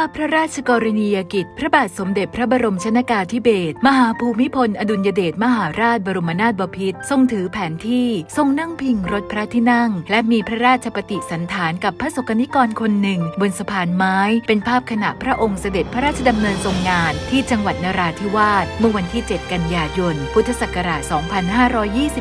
าพพระราชกรณียกิจ พระบาทสมเด็จพระบรมชนากาธิเบศรมหาภูมิพล อดุลยเดชมหาราชบรมนาถบพิตรทรงถือแผนที่ทรงนั่งพิงรถพระที่นั่ง และมีพระราชปฏิสันฐานกับพระสกนิกรคนหนึ่ง บนสะพานไม้ เป็นภาพขณะพระองค์เสด็จพระราชดำเนินทรงงาน ที่จังหวัดนราธิวาสเมื่อวันที่ 7 กันยายน พุทธศักราช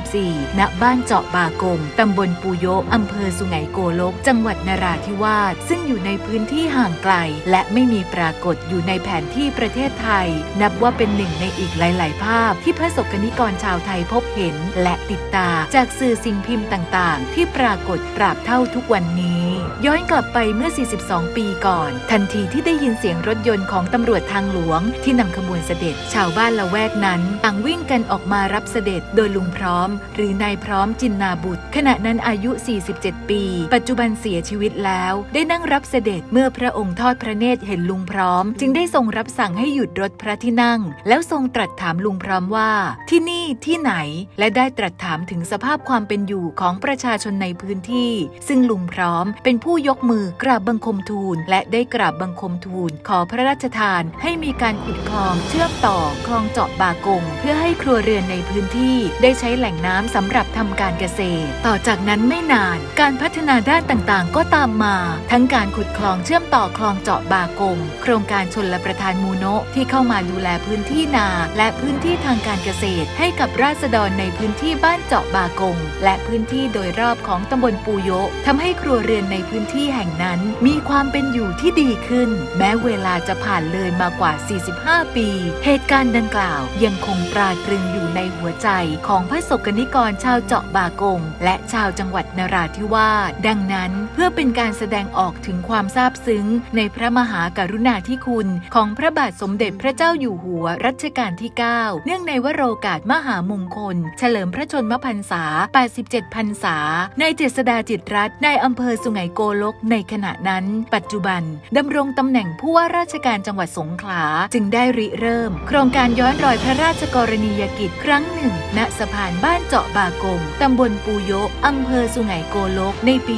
2524 ณ บ้านเจาะบากงตำบลปูโยอำเภอสุไหงโกลก จังหวัดนราธิวาสซึ่งอยู่ในพื้นที่ห่างไกลและไม่มีปรากฏอยู่ในแผนที่ประเทศไทย นับว่าเป็นหนึ่งในอีกหลาย ๆ ภาพ ที่พระสกนิกรชาวไทยพบเห็น และติดตาจากสื่อสิ่งพิมพ์ต่าง ๆ ที่ปรากฏตราบเท่าทุกวันนี้ ย้อนกลับไปเมื่อ 42 ปีก่อน ทันทีที่ได้ยินเสียงรถยนต์ของตำรวจทางหลวง ที่นำขบวนเสด็จชาวบ้านละแวกนั้นต่างวิ่งกันออกมารับเสด็จโดยลุงพร้อม หรือนายพร้อมจินนาบุตร ขณะนั้นอายุ 47 ปี ปัจจุบันเสียชีวิตแล้ว ได้นั่งรับเสด็จเมื่อพระองค์ทอดพระเนตรเห็นลุงพร้อม จึงได้ทรงรับสั่งให้หยุดรถพระที่นั่ง แล้วทรงตรัสถามลุงพร้อมว่า ที่นี่ที่ไหนและได้ตรัสถามถึงสภาพความเป็นอยู่ของประชาชนในพื้นที่ ซึ่งลุงพร้อมเป็นผู้ยกมือกราบบังคมทูล และได้กราบบังคมทูล ขอพระราชทาน ให้มีการขุดคลองเชื่อมต่อคลองเจาะบากง เพื่อให้ครัวเรือนในพื้นที่ได้ใช้แหล่งน้ำสำหรับทำการเกษตร ต่อจากนั้นไม่นาน การพัฒนาด้านต่างๆ ก็ตามมา ทั้งการขุดคลองเชื่อมต่อคลองเจาะบากงโครงการชนละประทานมูโนะที่เข้ามาดูแลพื้นที่นาและพื้นที่ทางการเกษตร ให้กับราษฎรในพื้นที่บ้านเจาะบากง และพื้นที่โดยรอบของตำบลปูโยะทำให้ครัวเรือนในพื้นที่แห่งนั้น มีความเป็นอยู่ที่ดีขึ้น แม้เวลาจะผ่านเลยมากว่า 45 ปี เหตุการณ์ดังกล่าวยังคงตราตรึงอยู่ในหัวใจของพระสกนิกรชาวเจาะบากง และชาวจังหวัดนราธิวาสดังนั้นเพื่อเป็นการแสดงออกถึงความซาบซึ้งในพระมหากรุณาธิคุณของพระบาทสมเด็จพระเจ้าอยู่หัวรัชกาลที่ 9 เนื่องในวโรกาสมหามงคล เฉลิมพระชนมพรรษา 87 พรรษา ในเจษดาจิตรัตน์ในอำเภอสุไหงโกลกในขณะนั้น ปัจจุบันดำรงตำแหน่งผู้ว่าราชการจังหวัดสงขลาจึงได้ริเริ่ม โครงการย้อนรอยพระราชกรณียกิจครั้งหนึ่ง ณสะพานบ้านเจาะบากงตำบลปูโยอำเภอสุไหงโกลกในปี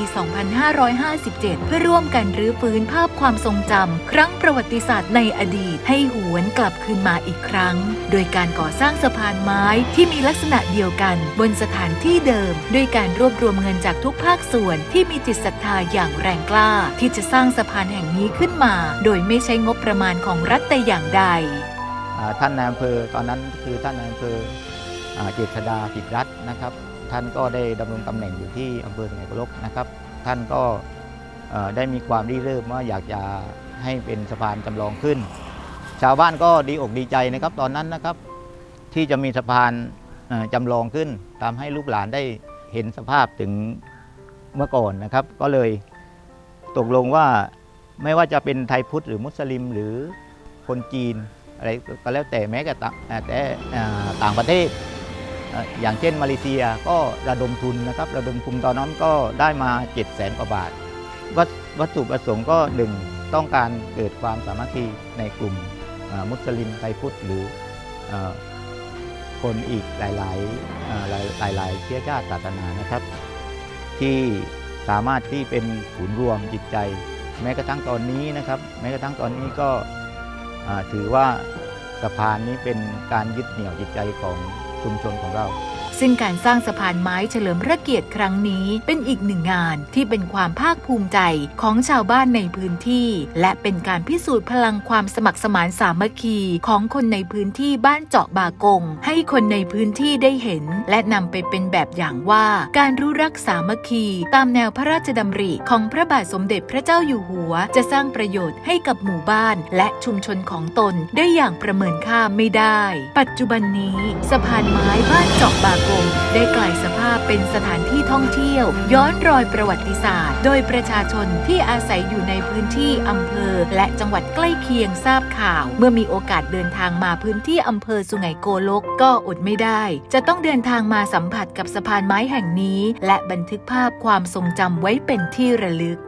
2557 เพื่อร่วมกันรื้อฟื้นภาพความทรงจำครั้งประวัติศาสตร์ในอดีตให้หวนกลับคืนมาอีกครั้ง โดยการก่อสร้างสะพานไม้ที่มีลักษณะเดียวกัน บนสถานที่เดิม ด้วยการรวบรวมเงินจากทุกภาคส่วนที่มีจิตศรัทธาอย่างแรงกล้า ที่จะสร้างสะพานแห่งนี้ขึ้นมา โดยไม่ใช้งบประมาณของรัฐแต่อย่างใดท่านนายอำเภอตอนนั้นคือท่านนายอำเภอเจษดาจิตรัตน์นะครับ ท่านก็ได้ดำรงตำแหน่งอยู่ที่อำเภอสุไหงโกลกนะครับ ท่านก็ได้มีความริเริ่มว่าอยากจะ ให้เป็นสะพานจำลองขึ้น ชาวบ้านก็ดีอกดีใจนะครับตอนนั้นนะครับ ที่จะมีสะพานจำลองขึ้นทำให้ลูกหลานได้เห็นสภาพถึงเมื่อก่อนนะครับ ก็เลยตกลงว่าไม่ว่าจะเป็นไทยพุทธหรือมุสลิมหรือคนจีนอะไรก็แล้วแต่แม้กระทั่แต่ต่างประเทศ อย่างเช่นมาเลเซียก็ระดมทุนนะครับ ระดมทุนตอนนั้นก็ได้มา7 0 0แสนกว่าบาท วัตถุประสงค์ก็หนึ่ง ต้องการเกิดความสามัคคีในกลุ่มมุสลิมไทยพุทธหรืออคนอีกหลายๆเอ่อหลายหลายเชื้อชาติศาสนานะครับ ที่สามารถที่เป็นศูนย์รวมจิตใจ แม้กระทั่งตอนนี้นะครับ แม้กระทั่งตอนนี้ก็ถือว่าสะพานนี้เป็นการยึดเหนี่ยวจิตใจของชุมชนของเรา ซึ่งการสร้างสะพานไม้เฉลิมพระเกียรติครั้งนี้เป็นอีกหนึ่งงานที่เป็นความภาคภูมิใจของชาวบ้านในพื้นที่ และเป็นการพิสูจน์พลังความสมัครสมานสามัคคีของคนในพื้นที่บ้านเจาะบากง ให้คนในพื้นที่ได้เห็น และนำไปเป็นแบบอย่างว่า การรู้รักสามัคคีตามแนวพระราชดำริของพระบาทสมเด็จพระเจ้าอยู่หัว จะสร้างประโยชน์ให้กับหมู่บ้าน และชุมชนของตนได้อย่างประเมินค่าไม่ได้ ปัจจุบันนี้ สะพานไม้บ้านเจาะบากกงได้กลายสภาพเป็นสถานที่ท่องเที่ยว ย้อนรอยประวัติศาสตร์ โดยประชาชนที่อาศัยอยู่ในพื้นที่อำเภอ และจังหวัดใกล้เคียงทราบข่าว เมื่อมีโอกาสเดินทางมาพื้นที่อำเภอสุไหงโกลกก็อดไม่ได้ จะต้องเดินทางมาสัมผัสกับสะพานไม้แห่งนี้ และบันทึกภาพความทรงจำไว้เป็นที่ระลึก